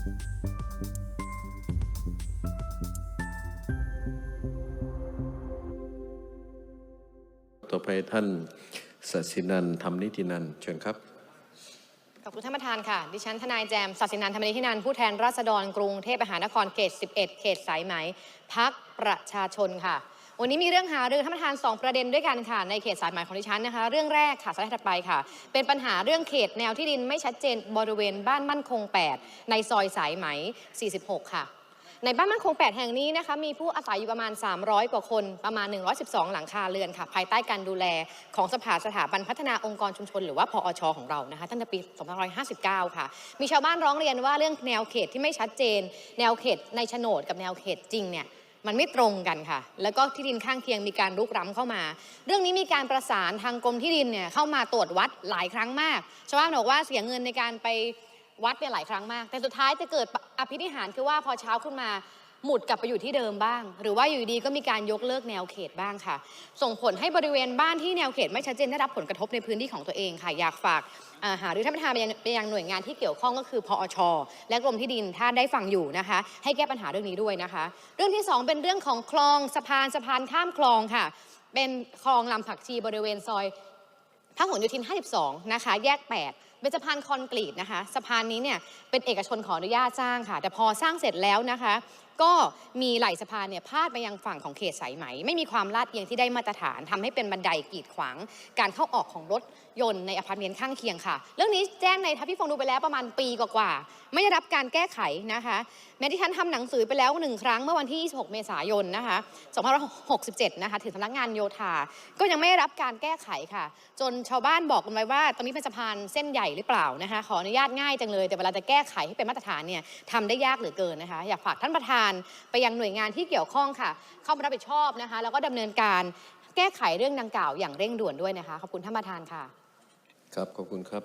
ต่อไปท่านสัสินันท์ธรรมนิตินันเชิญครับ ขอบคุณท่านประธานค่ะ ดิฉันทนายแจมศัดสินันท์ธรรมนิธินันผู้แทนราษฎรกรุงเทพมหานครเขต 11 เขตสายไหมพักประชาชนค่ะ วันนี้มีเรื่องหารือท่านประธาน 2 ประเด็นด้วยกันค่ะ ในเขตสายไหมของดิฉันนะคะ เรื่องแรกค่ะสไลด์ถัดไปค่ะ เป็นปัญหาเรื่องเขตแนวที่ดินไม่ชัดเจนบริเวณบ้านมั่นคง 8 ในซอยสายไหม 46 ค่ะในบ้านมั่นคง 8 แห่งนี้นะคะมีผู้อาศัยอยู่ประมาณ 300 กว่าคนประมาณ 112 หลังคาเรือนค่ะ ภายใต้การดูแลของสภาสถาบันพัฒนาองค์กรชุมชน หรือว่าพอชของเรานะคะตั้งแต่ปี 2559 ค่ะ มีชาวบ้านร้องเรียนว่าเรื่องแนวเขตที่ไม่ชัดเจน แนวเขตในโฉนดกับแนวเขตจริงเนี่ย มันไม่ตรงกันค่ะ แล้วก็ที่ดินข้างเคียงมีการรุกล้ำเข้ามา เรื่องนี้มีการประสานทางกรมที่ดินเนี่ยเข้ามาตรวจวัดหลายครั้งมากชาวบ้านบอกว่าเสียเงินในการไปวัดเนี่ยหลายครั้งมาก แต่สุดท้ายจะเกิดอภินิหารคือว่าพอเช้าขึ้นมา หมุดกลับไปอยู่ที่เดิมบ้าง หรือว่าอยู่ดีก็มีการยกเลิกแนวเขตบ้างค่ะ ส่งผลให้บริเวณบ้านที่แนวเขตไม่ชัดเจนได้รับผลกระทบในพื้นที่ของตัวเองค่ะ อยากฝากอ่าหารือท่านประธานไปยังไปยังหน่วยงานที่เกี่ยวข้องก็คือพอช และกรมที่ดินถ้าได้ฟังอยู่นะคะ ให้แก้ปัญหาเรื่องนี้ด้วยนะคะ เรื่องที่สองเป็นเรื่องของคลองสะพานสะพานข้ามคลองค่ะ เป็นคลองลำผักชีบริเวณซอยพหลโยธิน 52 นะคะ แยก 8เป็นสะพานคอนกรีตนะคะสะพานนี้เนี่ยเป็นเอกชนขออนุญาตสร้างค่ะ แต่พอสร้างเสร็จแล้วนะคะ ก็มีไหล่สะพานเนี่ยพาดไปยังฝั่งของเขตสายไหม ไม่มีความลาดเอียงที่ได้มาตรฐานทำให้เป็นบันไดกีดขวาง การเข้าออกของรถยนต์ในอพาร์ตเมนต์ข้างเคียงค่ะ เรื่องนี้แจ้งในทัพพี่ฟงดูไปแล้วประมาณปีกว่าๆไม่ได้รับการแก้ไขนะคะ แม้ที่ฉันทำหนังสือไปแล้วหนึ่งครั้งเมื่อวันที่ 26 เมษายนนะคะ2567 นะคะถึงสำนักงานโยธา ก็ยังไม่ได้รับการแก้ไขค่ะ จนชาวบ้านบอกกันไว้ว่าตรงนี้เป็นสะพานเส้นใหญ่หรือเปล่านะคะ ขออนุญาตง่ายจังเลย แต่เวลาจะแก้ไขให้เป็นมาตรฐานเนี่ยทำได้ยากเหลือเกินนะคะ อยากฝากท่านประธานานไปยังหน่วยงานที่เกี่ยวข้องค่ะ เข้ามารับผิดชอบนะคะ แล้วก็ดำเนินการแก้ไขเรื่องดังกล่าวอย่างเร่งด่วนด้วยนะคะ ขอบคุณท่านประธานค่ะ ครับ ขอบคุณครับ